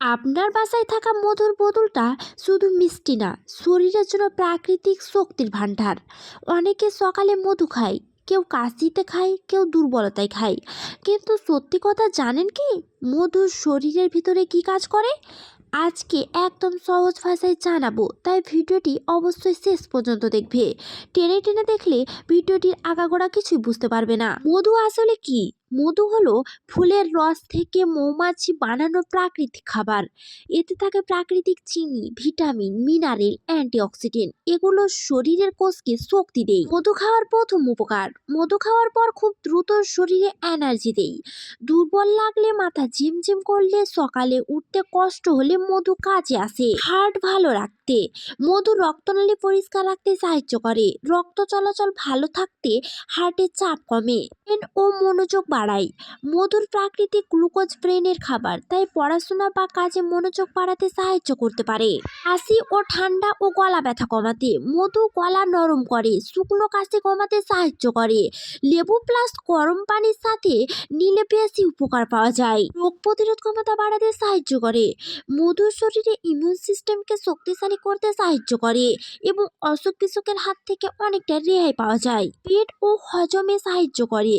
আপনার বাসায় থাকা মধুর বোতলটা শুধু মিষ্টি না, শরীরের জন্য প্রাকৃতিক শক্তির ভাণ্ডার। অনেকে সকালে মধু খায়, কেউ কাশিতে খায়, কেউ দুর্বলতায় খায়। কিন্তু সত্যি কথা জানেন কি? মধু শরীরের ভিতরে কি কাজ করে? আজকে একদম সহজ ভাষায় জানাব, তাই ভিডিওটি অবশ্যই শেষ পর্যন্ত দেখবে। টেনে টেনে দেখলে ভিডিওটির আগাগোড়া কিছুই বুঝতে পারবে না। মধু আসলে কি? মধু হলো ফুলের রস থেকে মৌমাছি বানানো প্রাকৃতিক খাবার। এতে থাকে প্রাকৃতিক চিনি, ভিটামিন, মিনারেল, অ্যান্টিঅক্সিডেন্ট। এগুলো শরীরের কোষকে শক্তি দেয়। মধু খাওয়ার প্রথম উপকার। মধু খাওয়ার পর খুব দ্রুত শরীরে এনার্জি দেয়। দুর্বল লাগলে মাথা ঝিমঝিম করলে সকালে উঠতে কষ্ট হলে মধু কাজে আসে। হার্ট ভালো রাখতে। মধু রক্তনালী পরিষ্কার রাখতে সাহায্য করে। রক্ত চলাচল ভালো থাকতে হার্টের চাপ কমে। ও মনোযোগ বাড়ায় মধুর প্রাকৃতিক গ্লুকোজ ব্রেনের খাবার, তাই পড়াশোনা বা কাজে মনোযোগ বাড়াতে সাহায্য করতে পারে। কাশি ও ঠান্ডা ও গলা ব্যথা কমাতে, মধু গলা নরম করে, শুকনো কাশি কমাতে সাহায্য করে। লেবু প্লাস গরম পানির সাথে নিলে বেশি উপকার পাওয়া যায়। রোগ প্রতিরোধ ক্ষমতা বাড়াতে সাহায্য করে। মধু শরীরে ইমিউন সিস্টেমকে শক্তিশালী করতে সাহায্য করে এবং অসুখ বিসুখের হাত থেকে অনেকটা রেহাই পাওয়া যায়। পেট ও হজমে সাহায্য করে।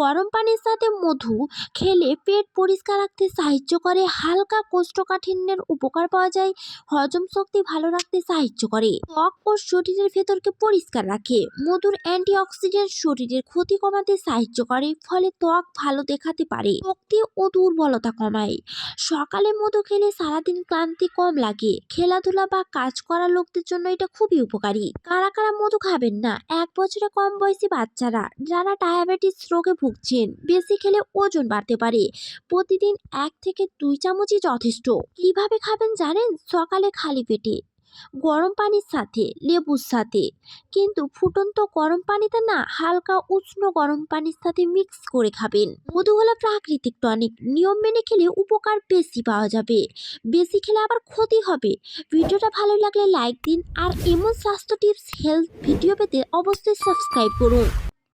গরম পানির সাথে মধু খেলে পেট পরিষ্কার রাখতে সাহায্য করে, হালকা কোষ্ঠকাঠিন্যের উপকার পাওয়া যায়, হজম শক্তি ভালো রাখতে সাহায্য করে। ত্বক ও শরীরের ভেতরকে পরিষ্কার রাখে। মধুর অ্যান্টিঅক্সিডেন্ট শরীরের ক্ষতি কমাতে সাহায্য করে, ফলে ত্বক ভালো দেখাতে পারে, শক্তি ও দুর্বলতা কমায়। সকালে মধু খেলে সারাদিন ক্লান্তি কম লাগে। খেলাধুলা বা কাজ করা লোকদের জন্য এটা খুবই উপকারী। কারা কারা মধু খাবেন না? এক বছরে কম বয়সী বাচ্চারা, যারা ডায়াবেটিস রোগে ভুগছেন। বেশি খেলে ওজন বাড়তে পারে। প্রতিদিন এক থেকে দুই চামচই যথেষ্ট। কীভাবে খাবেন জানেন? সকালে খালি পেটে। গরম পানির সাথে, লেবুর সাথে। কিন্তু ফুটন্ত গরম পানিতে না হালকা উষ্ণ গরম পানির সাথে মিক্স করে খাবেন। মধু হলো প্রাকৃতিক টনিক। নিয়ম মেনে খেলে উপকার বেশি পাওয়া যাবে। বেশি খেলে আবার ক্ষতি হবে। ভিডিওটা ভালো লাগলে লাইক দিন। আর এমন স্বাস্থ্য টিপস, হেলথ ভিডিও পেতে অবশ্যই সাবস্ক্রাইব করুন।